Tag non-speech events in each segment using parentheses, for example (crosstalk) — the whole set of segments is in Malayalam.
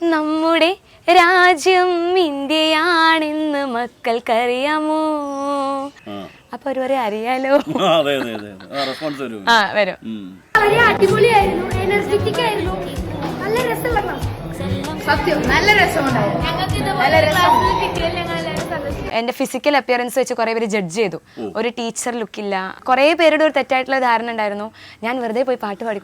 നമ്മുടെ രാജ്യം ഇന്ത്യയാണെന്ന് മക്കൾക്കറിയാമോ? ആ. അപ്പൊ ഒരുവരെ അറിയാലോ? ആ, അതെ അതെ അതെ. ആ റെസ്പോൺസ് വരും. ആ വരും. ഉം. അടിപൊളിയായിരുന്നു എനർജറ്റിക് ആയിരുന്നു. നല്ല സത്യം നല്ല രസമുണ്ടായിരുന്നു. നല്ല രസം. എന്റെ ഫിസിക്കൽ അപ്പിയറൻസ് വെച്ച് കുറെ പേര് ജഡ്ജ് ചെയ്തു. ഒരു ടീച്ചർ ലുക്കില്ല കുറെ പേരുടെ ഒരു തെറ്റായിട്ടുള്ള ധാരണ ഉണ്ടായിരുന്നു. ഞാൻ വെറുതെ പോയി പാട്ട് പാടി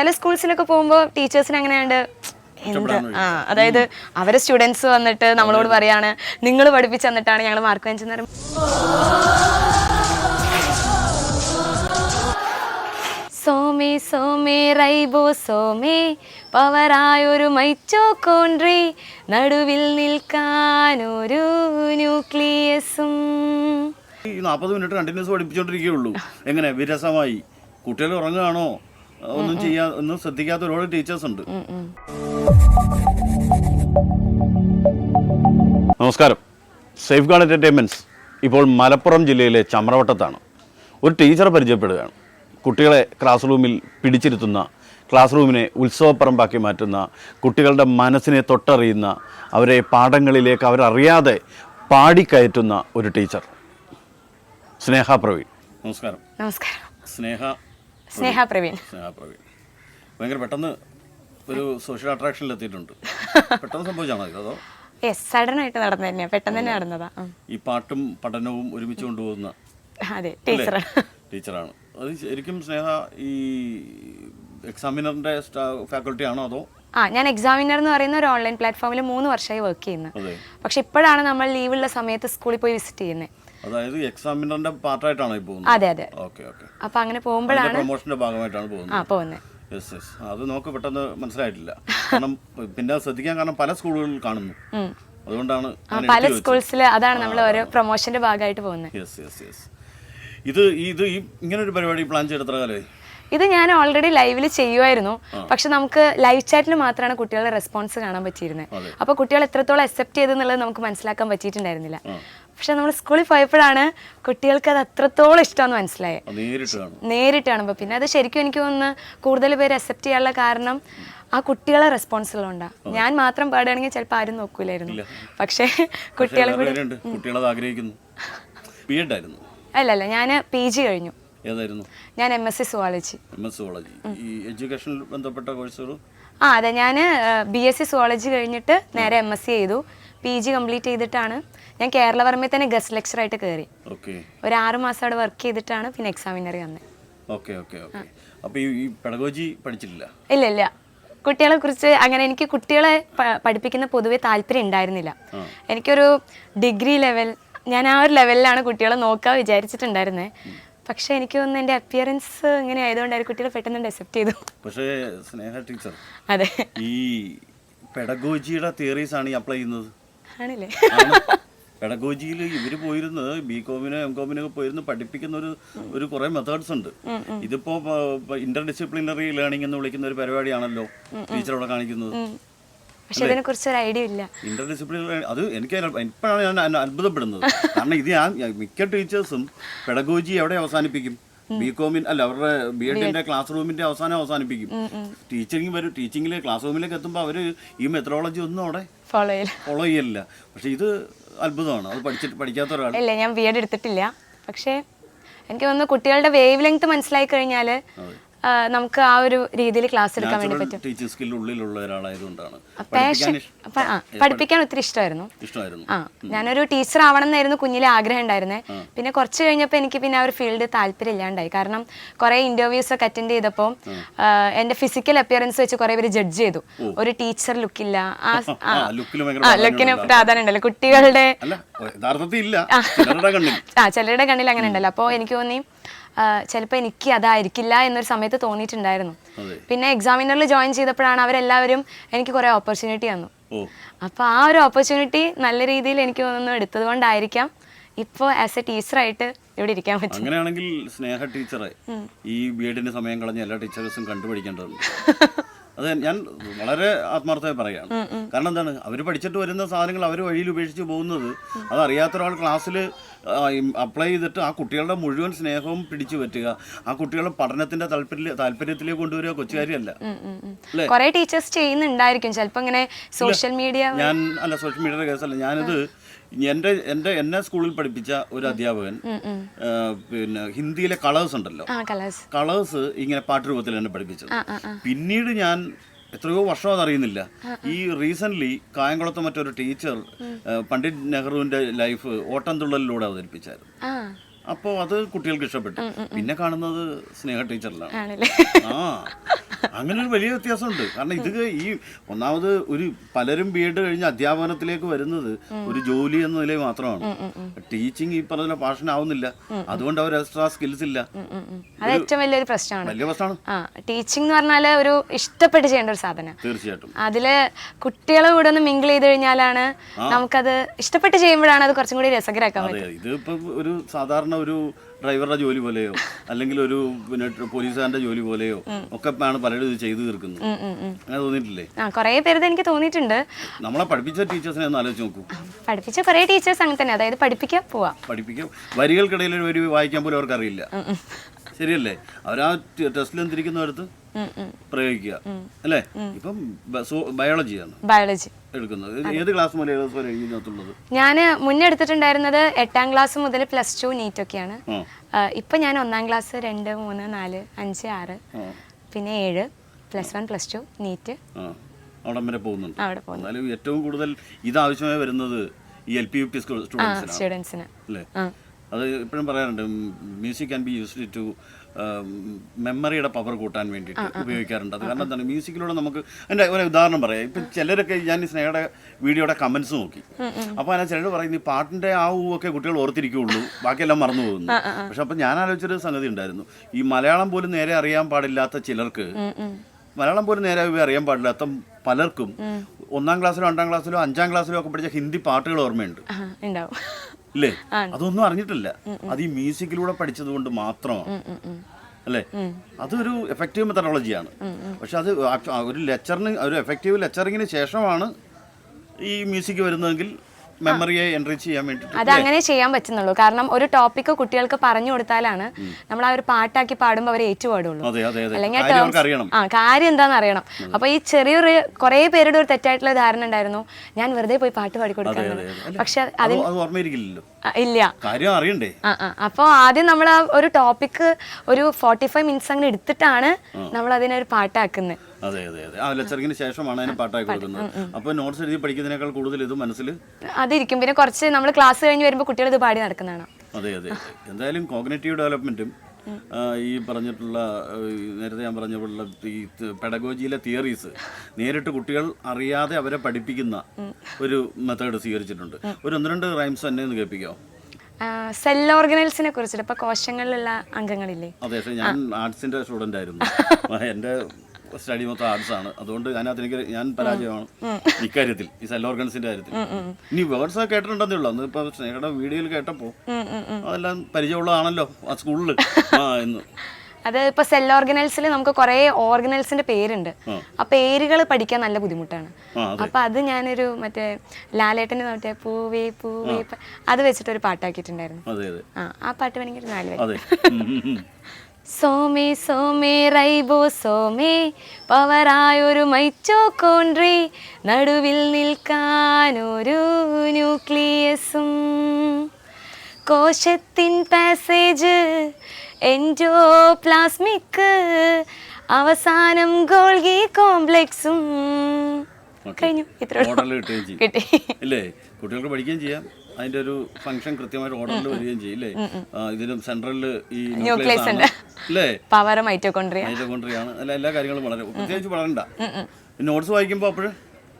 ചില സ്കൂൾസിലൊക്കെ പോകുമ്പോൾ ടീച്ചേഴ്സിന് അങ്ങനെയാണ്ട് എന്ത്? ആ അതായത് അവരെ സ്റ്റുഡൻസ് വന്നിട്ട് നമ്മളോട് പറയാണ് നിങ്ങൾ പഠിപ്പിച്ച് തന്നിട്ടാണ് ഞങ്ങൾ മാർക്ക് വാങ്ങിച്ചെന്ന് പറയുമ്പോൾ സോമേ സോമേ റൈബോ സോമേ പവറായൊരു മൈറ്റോകോൺട്രി നടുവിൽ നിൽക്കാൻ ഒരു ന്യൂക്ലിയസും. ഈ നാൽപ്പത് മിനിറ്റ് കണ്ടിന്യൂസ് പഠിപ്പിച്ചോണ്ടിരിക്കുകയുള്ളൂ എങ്ങനെ? വിരസമായി. കുട്ടികൾ ഉറങ്ങുകയാണോ? ഒന്നും ചെയ്യാ ഒന്നും ശ്രദ്ധിക്കാത്ത ഒരുപാട് ടീച്ചേഴ്സ് ഉണ്ട്. നമസ്കാരം. സേഫ് ഗാർഡ് എന്റർടൈൻമെന്റ്സ് ഇപ്പോൾ മലപ്പുറം ജില്ലയിലെ ചമ്രവട്ടത്താണ്. ഒരു ടീച്ചറെ പരിചയപ്പെടുകയാണ്. കുട്ടികളെ ക്ലാസ് റൂമിൽ പിടിച്ചിരുത്തുന്ന ക്ലാസ് റൂമിനെ ഉത്സവപ്പറമ്പാക്കി മാറ്റുന്ന കുട്ടികളുടെ മനസ്സിനെ തൊട്ടറിയുന്ന അവരെ പാഠങ്ങളിലേക്ക് അവരറിയാതെ പാടിക്കയറ്റുന്ന ഒരു ടീച്ചർ സ്നേഹ പ്രവീൺ. നമസ്കാരം. നമസ്കാരം. സ്നേഹ സ്നേഹ പ്രവീൺ. സ്നേഹ പ്രവീൺ. ഭയങ്കര പെട്ടെന്ന് ഒരു സോഷ്യൽ അട്രാക്ഷനിൽ എത്തിയിട്ടുണ്ട്. പെട്ടെന്ന് സംഭവിച്ചാണോ അതോ? യെസ് സഡൻ ആയിട്ട് നടന്നു തന്നെയാണ് പെട്ടെന്ന് തന്നെ നടന്നതാ. ഈ പാട്ടും പഠനവും ഒരുമിച്ച് കൊണ്ടുപോകുന്ന അതെ? ടീച്ചറാണ് (laughs) ടീച്ചറാണ്. അത് ശരിക്കും സ്നേഹ ഈ എക്സാമിനറിന്റെ ഫാക്കൾട്ടി ആണോ അതോ? ആ ഞാൻ എക്സാമിനർ എന്ന് പറയുന്ന ഒരു ഓൺലൈൻ പ്ലാറ്റ്ഫോമിൽ മൂന്ന് വർഷമായി വർക്ക് ചെയ്യുന്നത് പക്ഷെ ഇപ്പോഴാണ് നമ്മൾ ലീവുള്ള സമയത്ത് സ്കൂളിൽ പോയി വിസിറ്റ് ചെയ്യുന്നത് അതായത് എക്സാമിനറിന്റെ പാർട്ടായിട്ടാണോ പോകുന്നത്? അതെ അതെ. Okay okay. അപ്പൊ അങ്ങനെ പോകുമ്പോഴാണ് പ്രൊമോഷന്റെ ഭാഗമായിട്ടാണ് ആ പോകുന്നത് പോകുന്നത് യെസ് യെസ് അത് നമുക്ക് പെട്ടെന്ന് മനസ്സിലായിട്ടില്ല. കാരണം പിന്നെ ശ്രദ്ധിക്കാൻ കാരണം പല സ്കൂളുകളിൽ കാണുന്നു. അതുകൊണ്ടാണ് പല സ്കൂൾസിൽ അതാണ് നമ്മൾ ഓരോ പ്രൊമോഷന്റെ ഭാഗമായിട്ട് പോകുന്നത് യെസ് യെസ് യെസ് ഇത് ഇത് ഈ ഇങ്ങനെ ഒരു പരിപാടി പ്ലാൻ ചെയ്ത് എത്ര കാലമായി ഇത് ഞാൻ ഓൾറെഡി ലൈവിൽ ചെയ്യുമായിരുന്നു പക്ഷെ നമുക്ക് ലൈവ് ചാറ്റിൽ മാത്രമാണ് കുട്ടികളുടെ റെസ്പോൺസ് കാണാൻ പറ്റിയിരുന്നത് അപ്പൊ അപ്പോൾ കുട്ടികൾ എത്രത്തോളം അക്സെപ്റ്റ് ചെയ്തെന്നുള്ളത് നമുക്ക് മനസ്സിലാക്കാൻ പറ്റിയിട്ടുണ്ടായിരുന്നില്ല. പക്ഷെ നമ്മൾ സ്കൂളിൽ പോയപ്പോഴാണ് കുട്ടികൾക്ക് അത് അത്രത്തോളം ഇഷ്ടമെന്ന് മനസ്സിലായത് നേരിട്ടാണ് നേരിട്ട് കാണുമ്പോൾ പിന്നെ അത് ശരിക്കും എനിക്ക് തോന്നുന്നു കൂടുതൽ പേര് അക്സെപ്റ്റ് ചെയ്യാനുള്ള കാരണം ആ കുട്ടികളെ റെസ്പോൺസുകളുണ്ടാ ഞാൻ മാത്രം പാടുകയാണെങ്കിൽ ചിലപ്പോൾ ആരും നോക്കൂലായിരുന്നു. പക്ഷേ കുട്ടികളെ കൂടി അല്ല അല്ല ഞാൻ പി ജി കഴിഞ്ഞു. ഏതായിരുന്നു? ഞാൻ M S C zoology M S zoology ഈ എഡ്യൂക്കേഷനിൽ ബന്ധപ്പെട്ട കോഴ്സുകൾ ആ അതെ. ഞാൻ ബി എസ് സി സുവോളജി കഴിഞ്ഞിട്ട് നേരെ എം എസ് സി ചെയ്തു. പി ജി കംപ്ലീറ്റ് ചെയ്തിട്ടാണ് ഞാൻ കേരളവർമ്മയിൽ തന്നെ ഗസ്റ്റ് ലെക്ചർ ആയിട്ട് കയറി ഓക്കെ ഒരു ആറ് മാസം അവിടെ വർക്ക് ചെയ്തിട്ടാണ് പിന്നെ എക്സാമിനറി വന്നത് ഓക്കെ ഓക്കെ ഓക്കെ അപ്പോൾ ഈ ഈ പെഡഗോജി പഠിച്ചിട്ടില്ല? ഇല്ല ഇല്ല. കുട്ടികളെ കുറിച്ച് അങ്ങനെ എനിക്ക് കുട്ടികളെ പഠിപ്പിക്കുന്ന പൊതുവെ താല്പര്യം ഉണ്ടായിരുന്നില്ല. എനിക്കൊരു ഡിഗ്രി ലെവൽ ഞാൻ ആ ഒരു ലെവലിലാണ് കുട്ടികളെ നോക്കാൻ വിചാരിച്ചിട്ടുണ്ടായിരുന്നത് പക്ഷേ എനിക്ക് തോന്നുന്നു എന്റെ അപ്പിയറൻസ് ഇങ്ങനെ ആയതുകൊണ്ടായിരിക്കും കുട്ടികളെ പെട്ടെന്ന് അക്സെപ്റ്റ് ചെയ്തു. പക്ഷേ സ്നേഹ ടീച്ചർ അതെ. ഈ പെഡഗോജിയുടെ തിയറീസ് ആണ് ഈ അപ്ലൈ ചെയ്യുന്നത്? ആണല്ലേ? പെഡഗോജിയിൽ ഇവർ പോയിരുന്നത് ബി കോമിന് എം കോമിനൊക്കെ പോയിരുന്ന് പഠിപ്പിക്കുന്ന ഒരു ഒരു കുറെ മെത്തേഡ്സ് ഉണ്ട്. ഇതിപ്പോ ഇന്റർ ഡിസിപ്ലിനറി ലേണിംഗ് എന്ന് വിളിക്കുന്ന ഒരു പരിപാടിയാണല്ലോ ടീച്ചർ അവിടെ കാണിക്കുന്നത്. പക്ഷെ ഒരു ഐഡിയ ഇല്ല. ഇന്റർ ഡിസിപ്ലിനറി അത് എനിക്ക് ഇപ്പോഴാണ് ഞാൻ അത്ഭുതപ്പെടുന്നത്. കാരണം ഇത് ഞാൻ മിക്ക ടീച്ചേഴ്സും പെഡഗോജി എവിടെ അവസാനിപ്പിക്കും? ബി കോമിൻ അല്ല അവരുടെ ബി എഡിന്റെ ക്ലാസ് റൂമിന്റെ അവസാനം അവസാനിപ്പിക്കും. ടീച്ചിങ് വരും ടീച്ചിങ്ങിലെ ക്ലാസ് റൂമിലേക്ക് എത്തുമ്പോൾ അവർ ഈ മെത്തഡോളജി ഒന്നും അവിടെ ഫോളോ ചെയ്യില്ല ഫോളോ ചെയ്യലില്ല പക്ഷെ ഇത് അത്ഭുതമാണ്. അത് പഠിച്ചിട്ട് പഠിക്കാത്ത ഒരാൾ. ഇല്ല ഞാൻ ബി എഡ് എടുത്തിട്ടില്ല. പക്ഷേ എനിക്ക് തോന്നുന്നു കുട്ടികളുടെ വേവ് ലെങ്ത് മനസ്സിലായി കഴിഞ്ഞാൽ നമുക്ക് ആ ഒരു രീതിയിൽ ക്ലാസ് എടുക്കാൻ വേണ്ടി പറ്റും. ടീച്ചർ സ്കിൽ ഉള്ളിലുള്ള ഒരാളായതുകൊണ്ടാണ് പാഷൻ പഠിപ്പിക്കാൻ ഒത്തിരി ഇഷ്ടമായിരുന്നു. ഇഷ്ടമായിരുന്നു. ആ ഞാനൊരു ടീച്ചർ ആവണം എന്നായിരുന്നു കുഞ്ഞിലെ ആഗ്രഹം ഉണ്ടായിരുന്നേ. പിന്നെ കുറച്ച് കഴിഞ്ഞപ്പോൾ എനിക്ക് പിന്നെ ആ ഒരു ഫീൽഡ് താല്പര്യം ഇല്ലാണ്ടായി. കാരണം കുറേ ഇന്റർവ്യൂസ് ഒക്കെ അറ്റൻഡ് ചെയ്തപ്പോൾ എന്റെ ഫിസിക്കൽ അപ്പിയറൻസ് വെച്ച് കുറേ പേര് ജഡ്ജ് ചെയ്തു. ഒരു ടീച്ചർ ലുക്കില്ല ആ (laughs) ലുക്കിന് പ്രാധാന്യം ഉണ്ടല്ലോ. കുട്ടികളുടെ ആ. ചിലരുടെ കണ്ണിൽ. അങ്ങനെ ഉണ്ടല്ലോ. അപ്പോൾ എനിക്ക് തോന്നി ചിലപ്പോൾ എനിക്ക് അതായിരിക്കില്ല എന്നൊരു സമയത്ത് തോന്നിയിട്ടുണ്ടായിരുന്നു. പിന്നെ എക്സാമിനറിൽ ജോയിൻ ചെയ്തപ്പോഴാണ് അവരെല്ലാവരും എനിക്ക് കുറേ ഓപ്പർച്യൂണിറ്റി തന്നു. അപ്പോൾ ആ ഒരു ഓപ്പർച്യൂണിറ്റി നല്ല രീതിയിൽ എനിക്ക് തോന്നുന്നു എടുത്തത് കൊണ്ടായിരിക്കാം ഇപ്പോൾ ആസ് എ ടീച്ചറായിട്ട് ഇവിടെ ഇരിക്കാൻ പറ്റും. അങ്ങനെയാണെങ്കിൽ സ്നേഹ ടീച്ചറെ ഈ ബി എഡിന്റെ സമയം കളഞ്ഞ എല്ലാ ടീച്ചേഴ്സും കണ്ടുപിടിക്കേണ്ടതുണ്ട് (laughs) അത് ഞാൻ വളരെ ആത്മാർത്ഥമായി പറയാണ് കാരണം എന്താണ്? അവർ പഠിച്ചിട്ട് വരുന്ന സാധനങ്ങൾ അവർ വഴിയിൽ ഉപേക്ഷിച്ച് പോകുന്നത് അത് അറിയാത്ത ഒരാൾ ക്ലാസ്സിൽ അപ്ലൈ ചെയ്തിട്ട് ആ കുട്ടികളുടെ മുഴുവൻ സ്നേഹവും പിടിച്ചു പറ്റുക. ആ കുട്ടികളുടെ പഠനത്തിന്റെ താല്പര്യ താല്പര്യത്തിലേക്ക് കൊണ്ടുവരിക കൊച്ചുകാരിയല്ല. കുറെ ടീച്ചേഴ്സ് ചെയ്യുന്നുണ്ടായിരിക്കും. ചിലപ്പോൾ ഇങ്ങനെ സോഷ്യൽ മീഡിയ ഞാൻ അല്ല സോഷ്യൽ മീഡിയയുടെ കേസല്ല. ഞാനിത് എന്റെ എന്റെ എന്നെ സ്കൂളിൽ പഠിപ്പിച്ച ഒരു അധ്യാപകൻ പിന്നെ ഹിന്ദിയിലെ കളേഴ്സ് ഉണ്ടല്ലോ. കളേഴ്സ്. ഇങ്ങനെ പാട്ട് രൂപത്തിൽ എന്നെ പഠിപ്പിച്ചത്. പിന്നീട് ഞാൻ എത്രയോ വർഷം അതറിയുന്നില്ല. ഈ റീസെന്റ് കായംകുളത്ത് മറ്റൊരു ടീച്ചർ പണ്ഡിറ്റ് നെഹ്റുവിന്റെ ലൈഫ് ഓട്ടംതുള്ളലിലൂടെ അവതരിപ്പിച്ചായിരുന്നു. അപ്പോ അപ്പോൾ അത് കുട്ടികൾക്ക് ഇഷ്ടപ്പെട്ടു. പിന്നെ കാണുന്നത് സ്നേഹ ടീച്ചറിലാണ്. ആ. (laughs) അങ്ങനെ ഒരു വലിയ വ്യത്യാസമുണ്ട്. കാരണം ഇത് ഈ ഒന്നാമത് ഒരു പലരും ബി എഡ് കഴിഞ്ഞ് അധ്യാപനത്തിലേക്ക് വരുന്നത് ഒരു ജോലി എന്ന നിലയിൽ മാത്രമാണ്. ടീച്ചിങ് ഈ പറഞ്ഞ പാഷൻ ആവുന്നില്ല അതുകൊണ്ട് അവർ എക്സ്ട്രാ സ്കിൽസ് ഇല്ല. അത് ഏറ്റവും വലിയൊരു പ്രശ്നമാണ്. വലിയ പ്രശ്നമാണ്. ടീച്ചിങ് എന്ന് പറഞ്ഞാൽ ഒരു ഇഷ്ടപ്പെട്ട് ചെയ്യേണ്ട ഒരു സാധനം. തീർച്ചയായിട്ടും. അതിൽ കുട്ടികളെ കൂടെ ഒന്ന് മിങ്കിൾ ചെയ്ത് കഴിഞ്ഞാലാണ് നമുക്കത് ഇഷ്ടപ്പെട്ട് ചെയ്യുമ്പോഴാണ് അത് കുറച്ചും കൂടി രസകരമാക്കാൻ പറ്റും ഇത് ഇപ്പൊ ഒരു സാധാരണ ഒരു ഡ്രൈവറുടെ ജോലി പോലെയോ അല്ലെങ്കിൽ ഒരു പിന്നെ പോലീസുകാരന്റെ ജോലി പോലെയോ ഒക്കെ ആണ് പലരും ഇത് ചെയ്തു തീർക്കുന്നത്. അങ്ങനെ തോന്നിയിട്ടില്ലേ? കുറെ പേര് എനിക്ക് തോന്നിയിട്ടുണ്ട്. നമ്മളെ പഠിപ്പിച്ച ടീച്ചേഴ്സിനെ ഒന്ന് ആലോചിച്ച് നോക്കൂ. പഠിപ്പിച്ച കുറെ ടീച്ചേഴ്സ് അങ്ങനെ തന്നെ അതായത് പഠിപ്പിക്കാൻ പോവാ. പഠിപ്പിക്കാം വരികൾക്കിടയിൽ ഒരു വരി വായിക്കാൻ പോലും അവർക്ക് അറിയില്ല ശരിയല്ലേ? അവരാ ടെസ്റ്റിൽ എന്തിരിക്കുന്നിടത്ത് പ്രയോഗിക്കുക. അല്ലേ? ഇപ്പം ബയോളജിയാണ് ബയോളജി എടുക്കുന്നത്. ഏത് ക്ലാസ് മുതൽ ഏത് വരെ ഇതിനകത്തുള്ളത്? ഞാൻ മുന്നേ എടുത്തിട്ടുണ്ടായിരുന്നത് എട്ടാം ക്ലാസ് മുതൽ പ്ലസ് ടു നീറ്റ് ഒക്കെയാണ്. ഇപ്പൊ ഞാൻ ഒന്നാം ക്ലാസ് രണ്ട് മൂന്ന് നാല് അഞ്ച് ആറ് പിന്നെ ഏഴ് plus one plus two NEET അവിടെ വരെ പോകുന്നുണ്ട്. അവിടെ പോകുന്നു. ഏറ്റവും കൂടുതൽ ഇത് ആവശ്യമായി വരുന്നത് ഈ എൽ പി യു പി സ്റ്റുഡൻസിനാണ് അല്ലേ? അത് എപ്പോഴും പറയാറുണ്ട് music can be used to മെമ്മറിയുടെ പവർ കൂട്ടാൻ വേണ്ടിയിട്ട് ഉപയോഗിക്കാറുണ്ട്. അത് കാരണം എന്താണ് മ്യൂസിക്കിലൂടെ നമുക്ക് എന്റെ ഒരു ഉദാഹരണം പറയാം. ഇപ്പം ചിലരൊക്കെ ഞാൻ ഈ സ്നേഹയുടെ വീഡിയോയുടെ കമൻസ് നോക്കി. അപ്പോൾ അതിനെ ചിലർ പറയുന്നു ഈ പാട്ടിന്റെ ആ ഊവൊക്കെ കുട്ടികൾ ഓർത്തിരിക്കുകയുള്ളൂ ബാക്കിയെല്ലാം മറന്നു പോകുന്നു പക്ഷെ അപ്പം ഞാൻ ആലോചിച്ചൊരു സംഗതി ഉണ്ടായിരുന്നു. ഈ മലയാളം പോലും നേരെ അറിയാൻ പാടില്ലാത്ത ചിലർക്ക് മലയാളം പോലും നേരെ അറിയാൻ പാടില്ലാത്ത പലർക്കും ഒന്നാം ക്ലാസ്സിലോ രണ്ടാം ക്ലാസ്സിലോ അഞ്ചാം ക്ലാസ്സിലോ ഒക്കെ പഠിച്ച ഹിന്ദി പാട്ടുകൾ ഓർമ്മയുണ്ട്. ഉണ്ടാവും. ഇല്ലേ? അതൊന്നും അറിഞ്ഞിട്ടില്ല. അത് ഈ മ്യൂസിക്കിലൂടെ പഠിച്ചത് കൊണ്ട് മാത്രമാണ് അല്ലേ? അതൊരു എഫക്റ്റീവ് മെത്തഡോളജിയാണ് പക്ഷെ അത് ഒരു ലെക്ചറിന് ഒരു എഫക്റ്റീവ് ലെക്ചറിങ്ങിന് ശേഷമാണ് ഈ മ്യൂസിക് വരുന്നതെങ്കിൽ മെമ്മറിയെ എൻറിച്ച് ചെയ്യാൻ അത് അങ്ങനെ ചെയ്യാൻ പറ്റുന്നുള്ളൂ. കാരണം ഒരു ടോപ്പിക്ക് കുട്ടികൾക്ക് പറഞ്ഞു കൊടുത്താലാണ് നമ്മൾ ആ ഒരു പാട്ടാക്കി പാടുമ്പോൾ അവർ ഏറ്റുപാടുള്ളൂ. അല്ലെങ്കിൽ ആ കാര്യം അറിയണം ആ കാര്യം എന്താണെന്ന് അറിയണം. അപ്പൊ ഈ ചെറിയൊരു കുറെ പേരുടെ ഒരു തെറ്റായിട്ടുള്ള ധാരണ ഉണ്ടായിരുന്നു. ഞാൻ വെറുതെ പോയി പാട്ട് പാടി കൊടുക്കാൻ പക്ഷെ അതിൽ അത് ഇല്ല. കാര്യം അറിയണ്ടേ? അപ്പോൾ ആദ്യം നമ്മൾ ആ ഒരു ടോപ്പിക്ക് ഒരു ഫോർട്ടി ഫൈവ് മിനിറ്റ്സ് അങ്ങനെ എടുത്തിട്ടാണ് നമ്മൾ അതിനൊരു ഒരു പാട്ടാക്കുന്നത്. അതെ അതെ അതെ. ആ ലെക്ചറിങ്ങിന് ശേഷമാണ് അതിന് പാട്ടായി കൊടുക്കുന്നത്. അപ്പോൾ നോട്ട്സ് എഴുതി പഠിക്കുന്നതിനേക്കാൾ കൂടുതൽ ഇത് മനസ്സിൽ അതിരിക്കും. പിന്നെ കുറച്ച് നമ്മൾ ക്ലാസ് കഴിഞ്ഞ് വരുമ്പോൾ കുട്ടികൾ ഇത് പാടി നടക്കുന്നതാണ്. അതെ അതെ എന്തായാലും കോഗ്നേറ്റീവ് ഡെവലപ്മെന്റും ഈ പറഞ്ഞിട്ടുള്ള നേരത്തെ ഞാൻ പറഞ്ഞ പോലുള്ള ഈ പെഡഗോജിയിലെ തിയറീസ് നേരിട്ട് കുട്ടികൾ അറിയാതെ അവരെ പഠിപ്പിക്കുന്ന ഒരു മെത്തേഡ് സ്വീകരിച്ചിട്ടുണ്ട്. ഒരു ഒന്ന് രണ്ട് റൈംസ് തന്നെ ഒന്ന് കേൾപ്പിക്കാമോ സെൽ ഓർഗനൈസിനെ കുറിച്ചിട്ട് ഇപ്പൊ കോശങ്ങളിലുള്ള അംഗങ്ങളില്ലേ? അതെ ഞാൻ ആർട്സിന്റെ സ്റ്റുഡന്റ് ആയിരുന്നു. (laughs) എന്റെ സ്റ്റഡി മൊത്തം ആർട്സ് ആണ്. അതുകൊണ്ട് അതിനകത്ത് എനിക്ക് ഞാൻ പരാജയമാണ്. ഇക്കാര്യത്തിൽ ഈ സെൽ ഓർഗൻസിന്റെ കാര്യത്തിൽ. ഇനി വേർഡ്സ് ഒക്കെ കേട്ടിട്ടുണ്ടെന്നേ ഉള്ളൂ. അന്ന് ഇപ്പൊ സ്നേഹയുടെ വീഡിയോയിൽ കേട്ടപ്പോ അതെല്ലാം പരിചയമുള്ളതാണല്ലോ ആ സ്കൂളിൽ (laughs) ആ എന്ന്. അത് ഇപ്പൊ സെൽ ഓർഗനൽസിൽ നമുക്ക് കുറെ ഓർഗനൽസിന്റെ പേരുണ്ട്. ആ. പേരുകൾ പഠിക്കാൻ നല്ല ബുദ്ധിമുട്ടാണ്. അപ്പൊ അത് ഞാനൊരു മറ്റേ ലാലേട്ടന്റെ മറ്റേ പൂവേ പൂവേ അത് വെച്ചിട്ട് ഒരു പാട്ടാക്കിയിട്ടുണ്ടായിരുന്നു ആ പാട്ട് വേണമെങ്കിൽ നാല് വരി. (laughs) സോമേ സോമേ റൈബോ സോമേ പവറായൊരു മൈറ്റോകോൺട്രി നടുവിൽ നിൽക്കാനൊരു ന്യൂക്ലിയസും. കോശത്തിൻ പാസേജ് എൻഡോപ്ലാസ്മിക് അവസാനം ഗോൾഗി കോംപ്ലക്സും. കഴിഞ്ഞു. ഇത്ര കിട്ടി. ഇല്ലേ? കുട്ടികൾക്ക് പഠിക്കുകയും ചെയ്യാം. അതിന്റെ ഒരു ഫംഗ്ഷൻ കൃത്യമായിട്ട് ഓർഡറിൽ വരികയും ചെയ്യും ഇല്ലേ? ആ, ഇതിലും സെൻട്രലിൽ ഈ ന്യൂക്ലിയസ് ആണ്. അല്ലേ പവർ മൈറ്റോകോൺട്രിയ മൈറ്റോകോൺട്രിയാണ് അല്ല എല്ലാ കാര്യങ്ങളും വളരെ പ്രത്യേകിച്ച് വളരണ്ട നോട്ട്സ് വായിക്കുമ്പോൾ അപ്പോഴും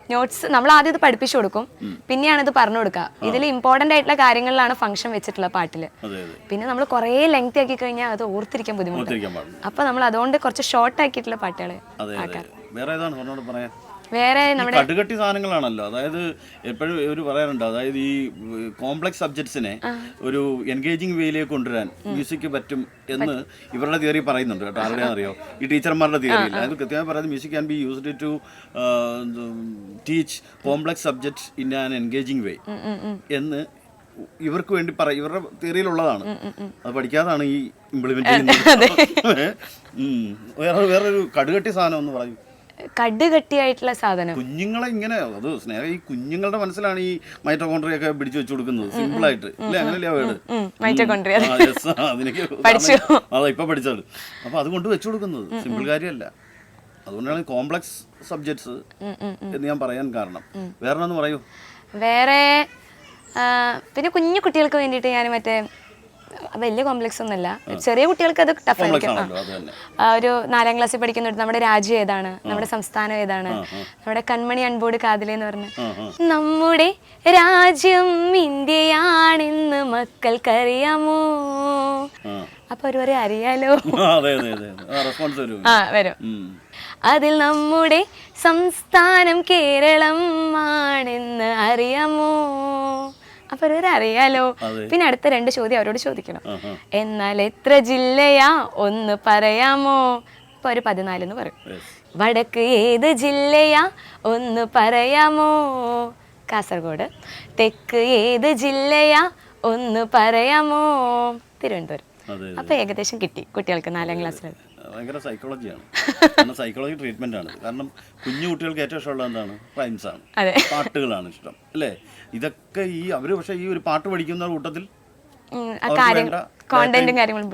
നോട്ട്സ് നമ്മൾ ആദ്യം ഇത് പഠിപ്പിച്ചു കൊടുക്കും. പിന്നെയാണ് ഇത് പറഞ്ഞു കൊടുക്കുക. ഇതിൽ ഇമ്പോർട്ടന്റ് ആയിട്ടുള്ള കാര്യങ്ങളിലാണ് ഫംഗ്ഷൻ വെച്ചിട്ടുള്ള പാട്ടിൽ അതെ പിന്നെ നമ്മൾ കുറേ ലെങ്ത് ആക്കി കഴിഞ്ഞാൽ അത് ഓർത്തിരിക്കാൻ ബുദ്ധിമുട്ട്. അപ്പൊ നമ്മൾ അതുകൊണ്ട് കുറച്ച് ഷോർട്ട് ആക്കിയിട്ടുള്ള പാട്ടുകൾ അതെ. വേറെ ഏതാണ് പറഞ്ഞോട് പറയാൻ? വേറെ നമ്മുടെ കടുകട്ടി സാധനങ്ങളാണല്ലോ. അതായത് എപ്പോഴും ഒരു പറയാറുണ്ട്. അതായത് ഈ കോംപ്ലക്സ് സബ്ജക്ട്സിനെ ഒരു എൻഗേജിങ് വേയിലേക്ക് കൊണ്ടുവരാൻ മ്യൂസിക് പറ്റും എന്ന് ഇവരുടെ തിയറി പറയുന്നുണ്ട് കേട്ടോ. ആരുടെ അറിയോ ഈ ടീച്ചർമാരുടെ തിയറി ഇല്ല അത് കൃത്യമായി പറയുന്നത് music can be used to teach complex subjects in an engaging way എന്ന് ഇവർക്ക് വേണ്ടി പറ ഇവരുടെ തിയറിയിലുള്ളതാണ് അത് പഠിക്കാതാണ് ഈ ഇംപ്ലിമെന്റ് ചെയ്യുന്നത്. വേറെ വേറൊരു കടുകട്ടി സാധനം എന്ന് പറയും. കട് കട്ടിയായിട്ടുള്ള സാധനം. കുഞ്ഞുങ്ങളെ ഇങ്ങനെ അത് സ്നേഹ ഈ കുഞ്ഞുങ്ങളുടെ മനസ്സിലാണ് ഈ മൈറ്റോകോൺട്രിയ ഒക്കെ പിടിച്ചു വെച്ചു കൊടുക്കുന്നത് സിമ്പിൾ ആയിട്ട്. അതിനൊക്കെ. (laughs) അതാ ഇപ്പൊ പഠിച്ചത് അപ്പൊ അത് കൊണ്ട് വെച്ചു കൊടുക്കുന്നത് സിമ്പിൾ കാര്യമല്ല. അതുകൊണ്ടാണ് കോംപ്ലക്സ് സബ്ജക്ട്സ് എന്ന് ഞാൻ പറയാൻ കാരണം. വേറെ പറയൂ. വേറെ പിന്നെ കുഞ്ഞു കുട്ടികൾക്ക് വേണ്ടിയിട്ട് ഞാൻ മറ്റേ വലിയ കോംപ്ലക്സ് ഒന്നുമല്ല. ചെറിയ കുട്ടികൾക്ക് അത് ടഫ് ആയിരിക്കും. ഒരു നാലാം ക്ലാസ്സിൽ പഠിക്കുന്നിടത്ത് നമ്മുടെ രാജ്യം ഏതാണ്? നമ്മുടെ സംസ്ഥാനം ഏതാണ്? നമ്മുടെ കൺമണി അൺബോർഡ് കാതിലെ എന്ന് പറഞ്ഞ്. നമ്മുടെ രാജ്യം ഇന്ത്യയാണെന്ന് മക്കൾക്കറിയാമോ. അപ്പൊ ഒരുവരെ അറിയാലോ? ആ വരും. അതിൽ നമ്മുടെ സംസ്ഥാനം കേരളം ആണെന്ന് അറിയാമോ? അപ്പൊ ഒരു അറിയാലോ പിന്നെ അടുത്ത രണ്ട് ചോദ്യം അവരോട് ചോദിക്കണം. എന്നാൽ എത്ര ജില്ലയാ? ഒന്ന് പറയാമോ? ഇപ്പൊ ഒരു പതിനാലെന്ന് പറയും. വടക്ക് ഏത് ജില്ലയാ? ഒന്ന് പറയാമോ? കാസർഗോഡ്. തെക്ക് ഏത് ജില്ലയാ? ഒന്ന് പറയാമോ? തിരുവനന്തപുരം. അപ്പൊ ഏകദേശം കിട്ടി കുട്ടികൾക്ക് നാലാം ക്ലാസ്സിൽ ഭയങ്കര സൈക്കോളജിയാണ് കാരണം സൈക്കോളജി ട്രീറ്റ്മെന്റ് ആണ്. കാരണം കുഞ്ഞു കുട്ടികൾക്ക് ഏറ്റവും ഇഷ്ടമുള്ളത് എന്താണ്? റൈംസ് ആണ്. പാട്ടുകളാണ് ഇഷ്ടം. അല്ലേ? ഇതൊക്കെ ഈ അവർ പക്ഷെ ഈ ഒരു പാട്ട് പഠിക്കുന്ന കൂട്ടത്തിൽ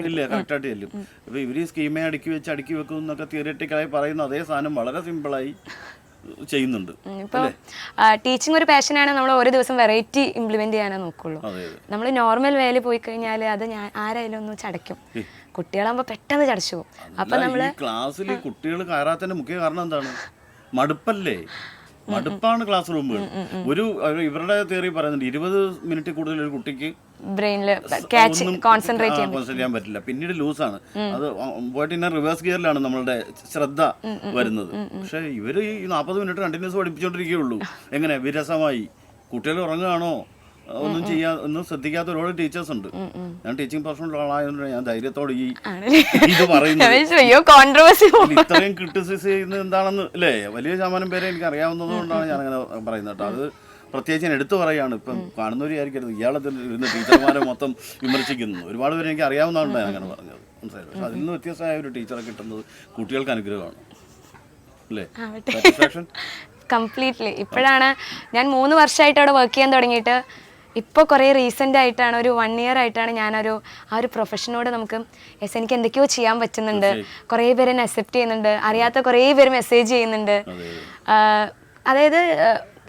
ഇല്ല കറക്റ്റായിട്ട് ചെല്ലും. അപ്പൊ ഇവർ സ്കീമെ അടുക്കി വെച്ച് അടുക്കി വെക്കും എന്നൊക്കെ തിയററ്റിക്കലായി പറയുന്ന അതേ സാധനം വളരെ സിമ്പിളായി ചെയ്യുന്നുണ്ട്. ഇപ്പോൾ ടീച്ചിങ് ഒരു പാഷനാണ് നമ്മൾ ഓരോ ദിവസം വെറൈറ്റി ഇംപ്ലിമെന്റ് ചെയ്യാനേ നോക്കുള്ളൂ. നമ്മൾ നോർമൽ വേല പോയി കഴിഞ്ഞാൽ അത് ഞാൻ ആരായാലും ഒന്ന് ചടയ്ക്കും. കുട്ടികളാകുമ്പോൾ പെട്ടെന്ന് ചടച്ചു പോകും. അപ്പൊ നമ്മൾ ക്ലാസ്സിൽ കുട്ടികൾ കയറാത്തതിന്റെ മുഖ്യ കാരണം എന്താണ്? മടുപ്പല്ലേ? മടുപ്പാണ് ക്ലാസ് റൂമുകൾ ഒരു ഇവരുടെ തിയറി പറയുന്നുണ്ട് ഇരുപത് മിനിറ്റ് കൂടുതൽ ഒരു കുട്ടിക്ക് ബ്രെയിനിൽ ക്യാച്ച് കോൺസെൻട്രേറ്റ് ചെയ്യാൻ പറ്റില്ല. പിന്നീട് ലൂസാണ് അത് പോയിട്ട് ഇന്ന റിവേഴ്സ് ഗിയറിലാണ് നമ്മളുടെ ശ്രദ്ധ വരുന്നത്. പക്ഷെ ഇവർ ഈ നാൽപ്പത് മിനിറ്റ് കണ്ടിന്യൂസ് പഠിപ്പിച്ചോണ്ടിരിക്കുകയുള്ളൂ. എങ്ങനെ? വിരസമായി. കുട്ടികൾ ഉറങ്ങുകയാണോ? ഒന്നും ചെയ്യാ ഒന്നും ശ്രദ്ധിക്കാത്ത ഒരുപാട് ടീച്ചേഴ്സ് ഉണ്ട്. ഞാൻ ടീച്ചിങ് പ്രൊഫഷണൽ ആളായതുകൊണ്ട് ഞാൻ ധൈര്യത്തോടെ ഈ? ഇത് പറയുന്നത്. ഇത്രയും ക്രിട്ടിസൈസ് ചെയ്യുന്നത് എന്താണെന്ന് അല്ലേ? വലിയ ശതമാനം പേരെ എനിക്ക് അറിയാവുന്നത് കൊണ്ടാണ് ഞാൻ അങ്ങനെ പറയുന്നത് കേട്ടോ. അത് പ്രത്യേകിച്ച് ഞാൻ എടുത്തു പറയുകയാണ്. ഇപ്പം കാണുന്നവർ വിചാരിക്കരുത് ഇയാളെ ഇരുന്ന് ടീച്ചർമാരെ മൊത്തം വിമർശിക്കുന്നു. ഒരുപാട് പേര് എനിക്ക് അറിയാവുന്നതാണ് ഞാൻ അങ്ങനെ പറഞ്ഞത്. മനസ്സിലായി പക്ഷെ അതിൽ നിന്ന് വ്യത്യസ്തമായ ഒരു ടീച്ചറെ കിട്ടുന്നത് കുട്ടികൾക്ക് അനുഗ്രഹമാണ്. അല്ലേ? സാറ്റിസ്ഫാക്ഷൻ കംപ്ലീറ്റ്ലി ഇപ്പോഴാണ് ഞാൻ മൂന്ന് വർഷമായിട്ട് അവിടെ വർക്ക് ചെയ്യാൻ തുടങ്ങിയിട്ട് ഇപ്പോൾ കുറേ റീസെന്റ് ആയിട്ടാണ് ഒരു വൺ ഇയർ ആയിട്ടാണ് ഞാനൊരു ആ ഒരു പ്രൊഫഷനോട് നമുക്ക് യെസ് എനിക്ക് എന്തൊക്കെയോ ചെയ്യാൻ പറ്റുന്നുണ്ട്. കുറേ പേര് എന്നെ അക്സെപ്റ്റ് ചെയ്യുന്നുണ്ട്. അറിയാത്ത കുറേ പേര് മെസ്സേജ് ചെയ്യുന്നുണ്ട്. അതായത്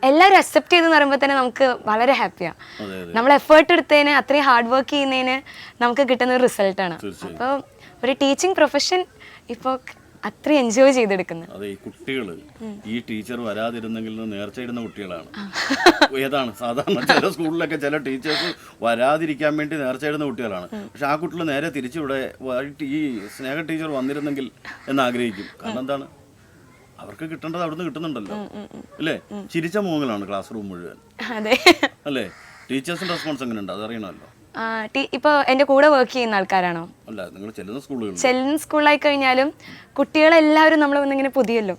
എല്ലാവരും അക്സെപ്റ്റ് ചെയ്തെന്ന് പറയുമ്പോൾ തന്നെ നമുക്ക് വളരെ ഹാപ്പിയാണ് നമ്മൾ എഫേർട്ട് എടുത്തതിന് അത്രയും ഹാർഡ് വർക്ക് ചെയ്യുന്നതിന് നമുക്ക് കിട്ടുന്ന ഒരു റിസൾട്ടാണ് അപ്പോൾ ഒരു ടീച്ചിങ് പ്രൊഫഷൻ ഇപ്പോൾ അത്രയും എൻജോയ് ചെയ്തെടുക്കുന്നത് അതെ ഈ കുട്ടികൾ ഈ ടീച്ചർ വരാതിരുന്നെങ്കിൽ നേർച്ചയിടുന്ന കുട്ടികളാണ്. ഏതാണ്? സാധാരണ ചില സ്കൂളിലൊക്കെ ചില ടീച്ചേഴ്സ് വരാതിരിക്കാൻ വേണ്ടി നേർച്ചയിടുന്ന കുട്ടികളാണ്. പക്ഷെ ആ കുട്ടികൾ നേരെ തിരിച്ചിവിടെ ഈ സ്നേഹ ടീച്ചർ വന്നിരുന്നെങ്കിൽ എന്ന് ആഗ്രഹിക്കും കാരണം എന്താണ്? അവർക്ക് കിട്ടേണ്ടത് അവിടുന്ന് കിട്ടുന്നുണ്ടല്ലോ. അല്ലേ? ചിരിച്ച മുഖങ്ങളാണ് ക്ലാസ് റൂം മുഴുവൻ. അതെ. അല്ലേ? ടീച്ചേഴ്സിന്റെ റെസ്പോൺസ് എങ്ങനെയുണ്ട്? അതറിയണമല്ലോ എന്റെ ഇപ്പൊ എന്റെ കൂടെ വർക്ക് ചെയ്യുന്ന ആൾക്കാരാണോ? അല്ല നിങ്ങൾ ചെല്ലുന്ന സ്കൂളുകൾ ചെല്ലുന്ന സ്കൂളിലായി കഴിഞ്ഞാലും കുട്ടികളെല്ലാവരും നമ്മൾ വന്നിങ്ങനെ പുതിയല്ലോ.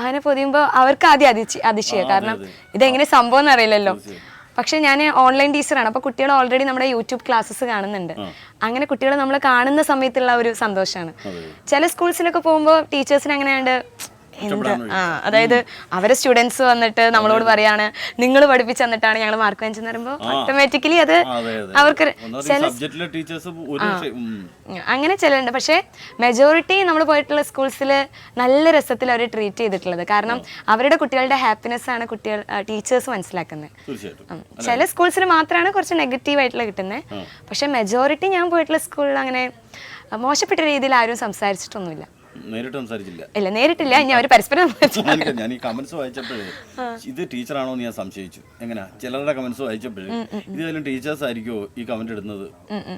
അങ്ങനെ പൊതിയുമ്പോൾ അവർക്ക് ആദ്യം അതിശ അതിശയ. കാരണം ഇതെങ്ങനെ സംഭവം എന്നറിയില്ലല്ലോ പക്ഷെ ഞാൻ ഓൺലൈൻ ടീച്ചറാണ് അപ്പൊ കുട്ടികൾ ഓൾറെഡി നമ്മുടെ യൂട്യൂബ് ക്ലാസ്സസ് കാണുന്നുണ്ട്. അങ്ങനെ കുട്ടികളെ നമ്മൾ കാണുന്ന സമയത്തുള്ള ഒരു സന്തോഷമാണ് ചില സ്കൂൾസിലൊക്കെ പോകുമ്പോൾ ടീച്ചേഴ്സിന് അങ്ങനെയാണ്ട് എന്ത്? ആ അതായത് അവരെ സ്റ്റുഡൻസ് വന്നിട്ട് നമ്മളോട് പറയാണ് നിങ്ങൾ പഠിപ്പിച്ചു തന്നിട്ടാണ് ഞങ്ങൾ മാർക്ക് വാങ്ങിച്ചെന്ന് പറയുമ്പോൾ ഓട്ടോമാറ്റിക്കലി അത് അവർക്ക് ചില അങ്ങനെ ചിലരുണ്ട്. പക്ഷേ മെജോറിറ്റി നമ്മൾ പോയിട്ടുള്ള സ്കൂൾസിൽ നല്ല രസത്തിൽ അവർ ട്രീറ്റ് ചെയ്തിട്ടുള്ളത്. കാരണം അവരുടെ കുട്ടികളുടെ ഹാപ്പിനെസ് ആണ് കുട്ടികൾ ടീച്ചേഴ്സ് മനസ്സിലാക്കുന്നത്. ചില സ്കൂൾസിൽ മാത്രമാണ് കുറച്ച് നെഗറ്റീവ് ആയിട്ടുള്ള കിട്ടുന്നത് പക്ഷെ മെജോറിറ്റി ഞാൻ പോയിട്ടുള്ള സ്കൂളിൽ അങ്ങനെ മോശപ്പെട്ട രീതിയിൽ ആരും സംസാരിച്ചിട്ടൊന്നുമില്ല. നേരിട്ട് സംസാരിച്ചില്ല. ഇല്ല നേരിട്ടില്ല. ഞാൻ ഒരു പരസ്പരം. എനിക്ക് ഞാൻ ഈ കമന്റ്സ് വായിച്ചപ്പോഴേ ഇത് ടീച്ചറാണോ എന്ന് ഞാൻ സംശയിച്ചു. എങ്ങനെ? ചിലരുടെ കമന്റ്സ് വായിച്ചപ്പോഴേ ഇതിലും ടീച്ചേഴ്സ് ആയിരിക്കുമോ ഈ കമന്റ് ഇടുന്നത്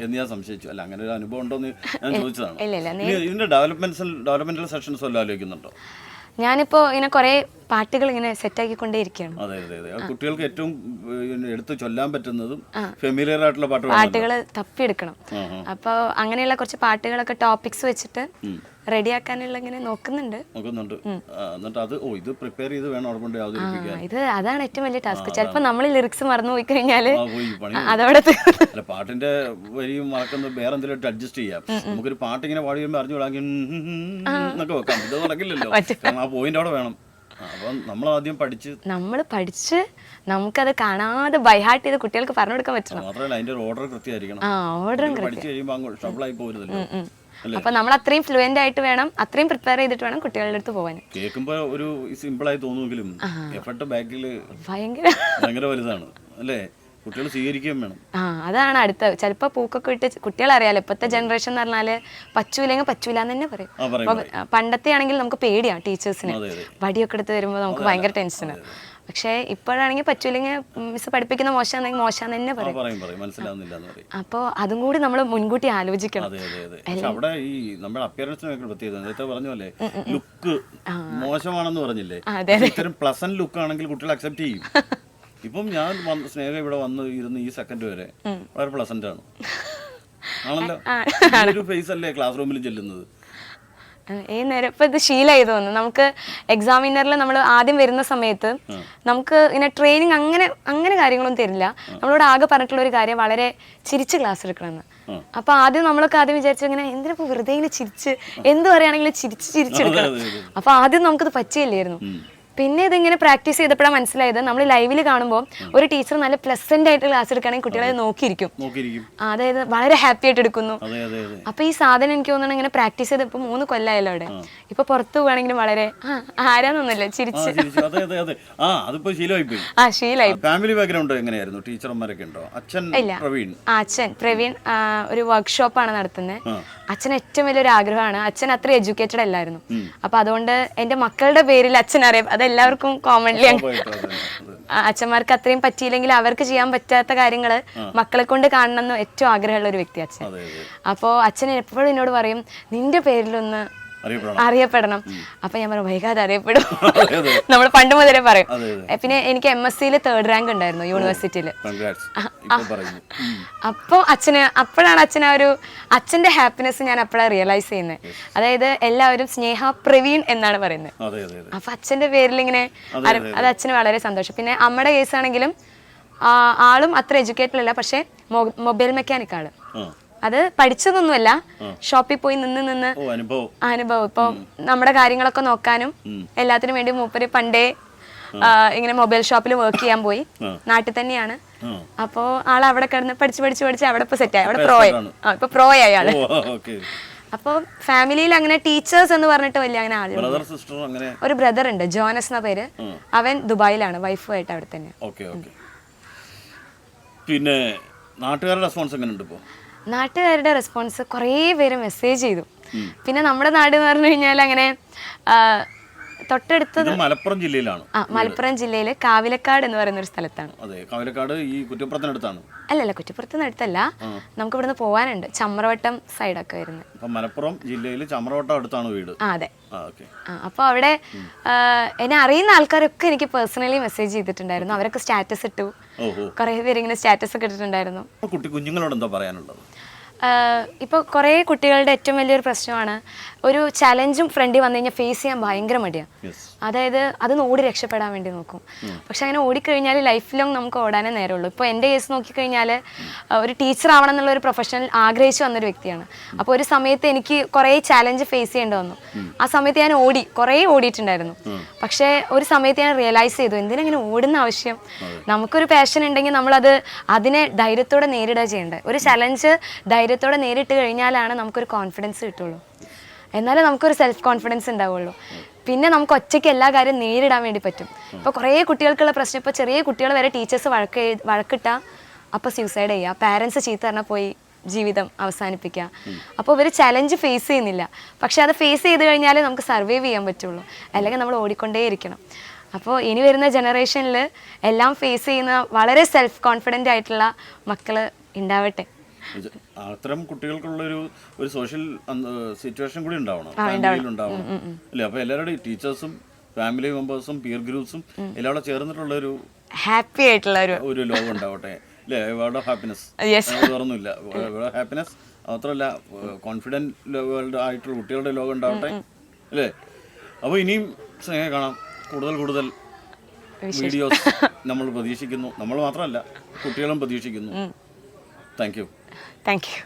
എന്ന് ഞാൻ സംശയിച്ചു. അല്ല അങ്ങനെ ഒരു അനുഭവം ഉണ്ടോ എന്ന് ഞാൻ ചോദിച്ചതാണ്. ഇല്ല, ഇല്ല, ഇതിന്റെ ഡെവലപ്മെന്റ് ഡെവലപ്മെന്റൽ സെഷൻസ് വല്ലതും ആലോചിക്കുന്നുണ്ടോ? ഞാനിപ്പോ ഇങ്ങനെ കുറേ പാട്ടുകൾ ഇങ്ങനെ സെറ്റാക്കിക്കൊണ്ടേ ഇരിക്കുകയാണ്. അതെ അതെ അതെ. കുട്ടികൾക്ക് ഏറ്റവും എടുത്തു ചൊല്ലാൻ പറ്റുന്നതും ഫെമിലിയർ ആയിട്ടുള്ള പാട്ടുകൾ പാട്ടുകൾ തപ്പിയെടുക്കണം. അപ്പോൾ അങ്ങനെയുള്ള കുറച്ച് പാട്ടുകളൊക്കെ ടോപ്പിക്സ് വെച്ചിട്ട് റെഡിയാക്കാനുള്ള ഇങ്ങനെ നോക്കുന്നുണ്ട്. നോക്കുന്നുണ്ട്. എന്നിട്ട് അത് ഓ ഇത് പ്രിപ്പയർ ചെയ്ത് വേണം കൊണ്ട് ഇത് അതാണ് ഏറ്റവും വലിയ ടാസ്ക് ചിലപ്പോൾ നമ്മൾ ലിറിക്സ് മറന്നു പോയി കഴിഞ്ഞാൽ ആ അതവിടെ പാട്ടിന്റെ വരിയും മറക്കുന്നത് വേറെ എന്തെങ്കിലും അഡ്ജസ്റ്റ് ചെയ്യാം. നമുക്കൊരു പാട്ട് ഇങ്ങനെ പാടി വരുമ്പോൾ അറിഞ്ഞു വിടാമെങ്കിൽ എന്നൊക്കെ വെക്കാം. ഇത് നടക്കില്ലല്ലോ. (laughs) കാരണം ആ പോയിന്റ് അവിടെ വേണം. നമ്മൾ ആദ്യം പഠിച്ച് നമ്മൾ പഠിച്ച് നമുക്കത് കാണാതെ ബൈഹാർട്ട് ചെയ്ത് കുട്ടികൾക്ക് പറഞ്ഞു കൊടുക്കാൻ പറ്റണം. മാത്രമല്ല അതിന്റെ ഒരു ഓർഡർ കൃത്യമായിരിക്കണം. ആ ഓർഡറും പഠിച്ചു കഴിയുമ്പോൾ അപ്പൊ നമ്മൾ അത്രയും ഫ്ലുവന്റ് ആയിട്ട് വേണം അത്രയും പ്രിപ്പയർ ചെയ്തിട്ട് വേണം കുട്ടികളുടെ അടുത്ത് പോകാൻ കേൾക്കുമ്പോൾ ഒരു സിമ്പിൾ ആയി തോന്നുമെങ്കിലും എഫർട്ട് ബാക്കിൽ ഭയങ്കര. ഭയങ്കര വലുതാണ് അല്ലേ? കുട്ടികൾ സ്വീകരിക്കുകയും വേണം. ആ അതാണ് അടുത്ത. ചിലപ്പോൾ പൂക്കൊക്കെ ഇട്ട് കുട്ടികൾ അറിയാലോ ഇപ്പോഴത്തെ ജനറേഷൻ എന്ന് പറഞ്ഞാൽ പറ്റൂലെങ്കിൽ പറ്റൂല എന്ന് തന്നെ പറയും. ആ പറയും അപ്പൊ പണ്ടത്തെ ആണെങ്കിൽ നമുക്ക് പേടിയാണ് ടീച്ചേഴ്സിന്. അതെ അതെ. വടിയൊക്കെ എടുത്ത് വരുമ്പോൾ നമുക്ക് ഭയങ്കര ടെൻഷനാണ് പക്ഷേ ഇപ്പോഴാണെങ്കിൽ പറ്റൂലെങ്കിൽ മിസ് പഠിപ്പിക്കുന്ന മോശമാണെങ്കിൽ മോശം തന്നെ ആ പറയും. പറയും പറയും. മനസ്സിലാവുന്നില്ല എന്ന് പറയും അപ്പോൾ അതും കൂടി നമ്മൾ മുൻകൂട്ടി ആലോചിക്കണം. അതെ അതെ അതെ. പക്ഷെ അവിടെ ഈ നമ്മുടെ അപ്പിയറൻസിനൊക്കെ പ്രത്യേകത നേരത്തെ പറഞ്ഞ പോലെ ലുക്ക് മോശമാണെന്ന് പറഞ്ഞില്ലേ? അതെ, പക്ഷെ ഇത്തരം പ്ലസന്റ് ലുക്ക് ആണെങ്കിൽ കുട്ടികൾ അക്സെപ്റ്റ് ചെയ്യും. (laughs) ഇപ്പം ഞാൻ സ്നേഹ സ്നേഹം ഇവിടെ വന്ന് ഇരുന്ന് ഈ സെക്കൻഡ് വരെ വളരെ പ്ലസന്റ് ആണ്. ആണല്ലോ? ഒരു ഫേസ് അല്ലേ ക്ലാസ് റൂമിൽ ചെല്ലുന്നത്? ഈ നേരം ഇപ്പൊ ഇത് ശീലമായി തോന്നുന്നു. നമുക്ക് എക്സാമിനറിൽ നമ്മൾ ആദ്യം വരുന്ന സമയത്ത് നമുക്ക് ഇങ്ങനെ ട്രെയിനിങ് അങ്ങനെ അങ്ങനെ കാര്യങ്ങളൊന്നും തരില്ല. നമ്മളോട് ആകെ പറഞ്ഞിട്ടുള്ള ഒരു കാര്യം വളരെ ചിരിച്ച് ക്ലാസ് എടുക്കണമെന്ന്. അപ്പൊ ആദ്യം നമ്മളൊക്കെ ആദ്യം വിചാരിച്ചു ഇങ്ങനെ എന്തിനാ വെറുതെ ഇങ്ങനെ ചിരിച്ച് എന്ത് പറയുകയാണെങ്കിലും ചിരിച്ച് ചിരിച്ചെടുക്കണം. അപ്പൊ ആദ്യം നമുക്കത് പറ്റിയില്ലായിരുന്നു. പിന്നെ ഇതിങ്ങനെ പ്രാക്ടീസ് ചെയ്തപ്പോഴാണ് മനസ്സിലായത് നമ്മൾ ലൈവിൽ കാണുമ്പോൾ ഒരു ടീച്ചർ നല്ല പ്ലസന്റ് ആയിട്ട് ക്ലാസ് എടുക്കുകയാണെങ്കിൽ കുട്ടികളെ നോക്കിയിരിക്കും. അതായത് വളരെ ഹാപ്പി ആയിട്ട് എടുക്കുന്നു. അപ്പൊ ഈ സാധനം എനിക്ക് തോന്നുന്നു ഇങ്ങനെ പ്രാക്ടീസ് ചെയ്ത് ഇപ്പൊ മൂന്ന് കൊല്ലായാലോ അവിടെ. ഇപ്പൊ പുറത്തു പോവാണെങ്കിലും വളരെ ആരാന്നൊന്നുമില്ല ചിരിച്ച്. ആ ശീലായി ഫാമിലി ബാക്ക്ഗ്രൗണ്ട് എങ്ങനെയായിരുന്നു? ടീച്ചർമാരൊക്കെ ഉണ്ടോ? അച്ഛൻ ഇല്ല. അച്ഛൻ പ്രവീൺ ഒരു വർക്ക്ഷോപ്പ് ആണ് നടത്തുന്നത് അച്ഛൻ ഏറ്റവും വലിയൊരു ആഗ്രഹമാണ്. അച്ഛൻ അത്ര എഡ്യൂക്കേറ്റഡ് അല്ലായിരുന്നു. അപ്പൊ അതുകൊണ്ട് എന്റെ മക്കളുടെ പേരിൽ അച്ഛൻ അറിയാം അതെല്ലാവർക്കും കോമൺലി. അച്ഛന്മാർക്ക് അത്രയും പറ്റിയില്ലെങ്കിൽ അവർക്ക് ചെയ്യാൻ പറ്റാത്ത കാര്യങ്ങൾ മക്കളെ കൊണ്ട് കാണണമെന്ന് ഏറ്റവും ആഗ്രഹമുള്ള ഒരു വ്യക്തി അച്ഛൻ. അപ്പോൾ അച്ഛൻ എപ്പോഴും എന്നോട് പറയും നിന്റെ പേരിലൊന്ന് അറിയപ്പെടണം. അപ്പൊ ഞാൻ പറഞ്ഞു വൈകാതെ അറിയപ്പെടും. (laughs) നമ്മൾ പണ്ട് മുതലേ പറയും. പിന്നെ എനിക്ക് എം എസ് സിയിൽ തേർഡ് റാങ്ക് ഉണ്ടായിരുന്നു യൂണിവേഴ്സിറ്റിയിൽ അപ്പൊ അച്ഛന് അപ്പോഴാണ് അച്ഛൻ ആ ഒരു അച്ഛന്റെ ഹാപ്പിനെസ് ഞാൻ അപ്പോഴാണ് റിയലൈസ് ചെയ്യുന്നത് അതായത് എല്ലാവരും സ്നേഹ പ്രവീൺ എന്നാണ് പറയുന്നത്. അപ്പൊ അച്ഛന്റെ പേരിൽ ഇങ്ങനെ അത് അച്ഛന് വളരെ സന്തോഷം. പിന്നെ അമ്മയുടെ കേസ് ആണെങ്കിലും ആളും അത്ര എഡ്യൂക്കേറ്റഡ് അല്ല പക്ഷെ മൊബൈൽ മെക്കാനിക് ആൾ ആ. അത് പഠിച്ചതൊന്നുമല്ല. ഷോപ്പിൽ പോയി നിന്ന് നിന്ന് അനുഭവം. ഇപ്പൊ നമ്മുടെ കാര്യങ്ങളൊക്കെ നോക്കാനും എല്ലാത്തിനും വേണ്ടി മൂപ്പര് പണ്ടേ ഇങ്ങനെ മൊബൈൽ ഷോപ്പിൽ വർക്ക് ചെയ്യാൻ പോയി. നാട്ടിൽ തന്നെയാണ്. അപ്പോ ആൾ അവിടെ കിടന്ന് പഠിച്ച് പഠിച്ച് പഠിച്ച് അവിടെ ഇപ്പൊ സെറ്റ് ആയി. അവിടെ ഇപ്പൊ പ്രോ ആയി. ആണ്. ആ ഇപ്പൊ പ്രോ ആയി ആൾ. അപ്പോൾ ഫാമിലിയിൽ അങ്ങനെ ടീച്ചേഴ്സ് എന്ന് പറഞ്ഞിട്ട് വലിയ അങ്ങനെ ആളുകൾ ഒരു ബ്രദർ ഉണ്ട് ജോനസ് എന്ന പേര്. അവൻ ദുബായിലാണ് വൈഫുമായിട്ട് അവിടെ തന്നെ. പിന്നെ നാട്ടുകാരുടെ റെസ്പോൺസ് എങ്ങനെയുണ്ട് ഇപ്പോ? നാട്ടുകാരുടെ റെസ്പോൺസ് കുറേ പേര് മെസ്സേജ് ചെയ്തു. പിന്നെ നമ്മുടെ നാട് എന്ന് പറഞ്ഞു കഴിഞ്ഞാൽ അങ്ങനെ ആ, തൊട്ടടുത്ത് മലപ്പുറം ജില്ലയിലാണ്. ആ മലപ്പുറം ജില്ലയിൽ കാവിലക്കാട് എന്ന് പറയുന്ന ഒരു സ്ഥലത്താണ്. അതെ കാവിലക്കാട് ഈ കുറ്റപ്പുറത്തിനടുത്താണ് അല്ലല്ല കുറ്റപ്പുറത്തിനടുത്തല്ല നമുക്ക് ഇവിടുന്ന് പോവാനുണ്ട്. ചമ്രവട്ടം സൈഡൊക്കെ വരുന്നത്. മലപ്പുറം ജില്ലയിൽ ചമ്രവട്ടം അടുത്താണ് വീട്. ആ അതെ. അപ്പൊ അപ്പോൾ അവിടെ എന്നെ അറിയുന്ന ആൾക്കാരൊക്കെ എനിക്ക് പേഴ്സണലി മെസ്സേജ് ചെയ്തിട്ടുണ്ടായിരുന്നു. അവരൊക്കെ സ്റ്റാറ്റസ് ഇട്ടു. കുറെ പേര് ഇങ്ങനെ സ്റ്റാറ്റസ് ഒക്കെ ഇട്ടിട്ടുണ്ടായിരുന്നു. ഇപ്പൊ കുട്ടി കുഞ്ഞുങ്ങളോട് എന്താ പറയാനുള്ളത്? ഇപ്പോൾ കുറേ കുട്ടികളുടെ ഏറ്റവും വലിയൊരു പ്രശ്നമാണ് ഒരു ചലഞ്ചും ഫ്രണ്ടിൽ വന്നു കഴിഞ്ഞാൽ ഫേസ് ചെയ്യാൻ ഭയങ്കര മടിയാണ് അതായത് അത് ഓടി രക്ഷപ്പെടാൻ വേണ്ടി നോക്കും. പക്ഷെ അങ്ങനെ ഓടിക്കഴിഞ്ഞാൽ ലൈഫ് ലോങ് നമുക്ക് ഓടാനേ നേരമുള്ളൂ. ഇപ്പോൾ എന്റെ കേസ് നോക്കിക്കഴിഞ്ഞാൽ ഒരു ടീച്ചർ ആവണം എന്നുള്ള ഒരു പ്രൊഫഷണൽ ആഗ്രഹിച്ചു വന്നൊരു വ്യക്തിയാണ്. അപ്പോൾ ഒരു സമയത്ത് എനിക്ക് കുറേ ചലഞ്ച് ഫേസ് ചെയ്യേണ്ടി വന്നു. ആ സമയത്ത് ഞാൻ ഓടി കുറേ ഓടിയിട്ടുണ്ടായിരുന്നു. പക്ഷേ ഒരു സമയത്ത് ഞാൻ റിയലൈസ് ചെയ്തു എന്തിനങ്ങനെ ഓടുന്ന ആവശ്യം? നമുക്കൊരു പാഷൻ ഉണ്ടെങ്കിൽ നമ്മളത് അതിനെ ധൈര്യത്തോടെ നേരിടുക ചെയ്യേണ്ടത് ഒരു ചലഞ്ച് ധൈര്യത്തോടെ നേരിട്ട് കഴിഞ്ഞാലാണ് നമുക്കൊരു കോൺഫിഡൻസ് കിട്ടുള്ളൂ. എന്നാലേ നമുക്കൊരു സെൽഫ് കോൺഫിഡൻസ് ഉണ്ടാവുള്ളൂ. പിന്നെ നമുക്ക് ഒറ്റയ്ക്ക് എല്ലാ കാര്യം നേരിടാൻ വേണ്ടി പറ്റും. ഇപ്പോൾ കുറേ കുട്ടികൾക്കുള്ള പ്രശ്നം ഇപ്പോൾ ചെറിയ കുട്ടികൾ വരെ ടീച്ചേഴ്സ് വഴക്ക് വഴക്കിട്ട വഴക്കിട്ടാൽ അപ്പോൾ സ്യൂസൈഡ് ചെയ്യുക. പാരൻസ് ചീത്ത പറഞ്ഞാൽ പോയി ജീവിതം അവസാനിപ്പിക്കുക. അപ്പോൾ ഇവർ ചലഞ്ച് ഫേസ് ചെയ്യുന്നില്ല. പക്ഷെ അത് ഫേസ് ചെയ്ത് കഴിഞ്ഞാൽ നമുക്ക് സർവൈവ് ചെയ്യാൻ പറ്റുള്ളൂ. അല്ലെങ്കിൽ നമ്മൾ ഓടിക്കൊണ്ടേയിരിക്കണം. അപ്പോൾ ഇനി വരുന്ന ജനറേഷനിൽ എല്ലാം ഫേസ് ചെയ്യുന്ന വളരെ സെൽഫ് കോൺഫിഡന്റ് ആയിട്ടുള്ള മക്കൾ ഉണ്ടാവട്ടെ. അത്തരം കുട്ടികൾക്കുള്ള ഒരു സോഷ്യൽ സിറ്റുവേഷൻ കൂടി ഉണ്ടാവണം. ഫാമിലിയിൽ ഉണ്ടാവണം. അല്ലേ? അപ്പൊ എല്ലാവരുടെയും ടീച്ചേഴ്സും ഫാമിലി മെമ്പേഴ്സും പിയർ ഗ്രൂപ്പ്സും എല്ലാം കൂടെ ചേർന്നിട്ടുള്ള ഒരു ഹാപ്പി ആയിട്ടുള്ള ഒരു ഒരു ലോകം ഉണ്ടാവട്ടെ. അല്ലേ? Word of happiness Yes. വേറൊന്നുമില്ല. വേർഡ് ഓഫ് ഹാപ്പിനെസ് മാത്രമല്ല കോൺഫിഡന്റ് വേൾഡ് ആയിട്ടുള്ള കുട്ടികളുടെ ലോകം ഉണ്ടാവട്ടെ. അല്ലേ? അപ്പോൾ ഇനിയും സ്നേഹം കാണാം. കൂടുതൽ കൂടുതൽ വീഡിയോസ് നമ്മൾ പ്രതീക്ഷിക്കുന്നു. നമ്മൾ മാത്രമല്ല കുട്ടികളും പ്രതീക്ഷിക്കുന്നു. Thank you thank you